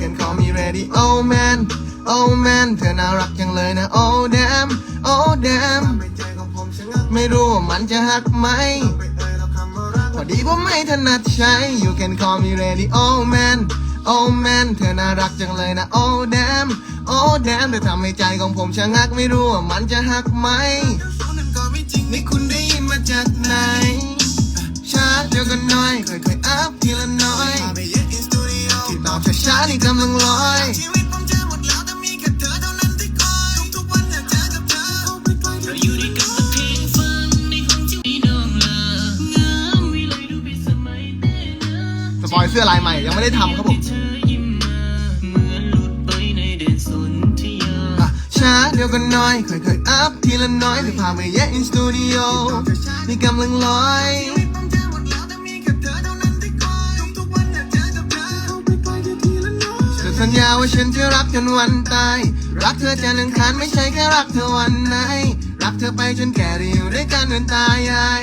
can call me ready oh man oh man เธอน่ารักจังเลยนะ oh damn oh damn ไม่รู้ว่ามันจะหักไหมพอดีผมไม่ถนัดใช้ you can call me ready oh man oh man เธอน่ารักจังเลยนะ oh damn oh damn เธอทำให้ใจของผมชะงักไม่รู้ว่ามันจะหักไหมนี่คุณได้ยินมาจากไหนช้าเดี๋ยวกันหน่อยค่อยๆอัพทีละน้อยที่ ตอบช้าๆนี่กำลังลอยเราอยู่ด้วยกันแต่เพียงฝันในห้องที่มีน้องลางามวิไลดูเป็นสมัยแต่เนื้อสปอยเสื้อลายใหม่ยังไม่ได้ทำครับผมเธอยิ้มมาเหมือนหลุดไปในเดนสนธยาอะช้าเดี๋ยวกันหน่อยค่อยๆอัพทีละน้อยถึงพาไปแยกอินสตูดิโอนี่กำลังลอย สัญญาว่าฉันจะรักจนวันตาย รักเธอจะนังคันไม่ใช่แค่รักเธอวันไหน รักเธอไปจนแก่ได้อยู่ด้วยกันจนตายาย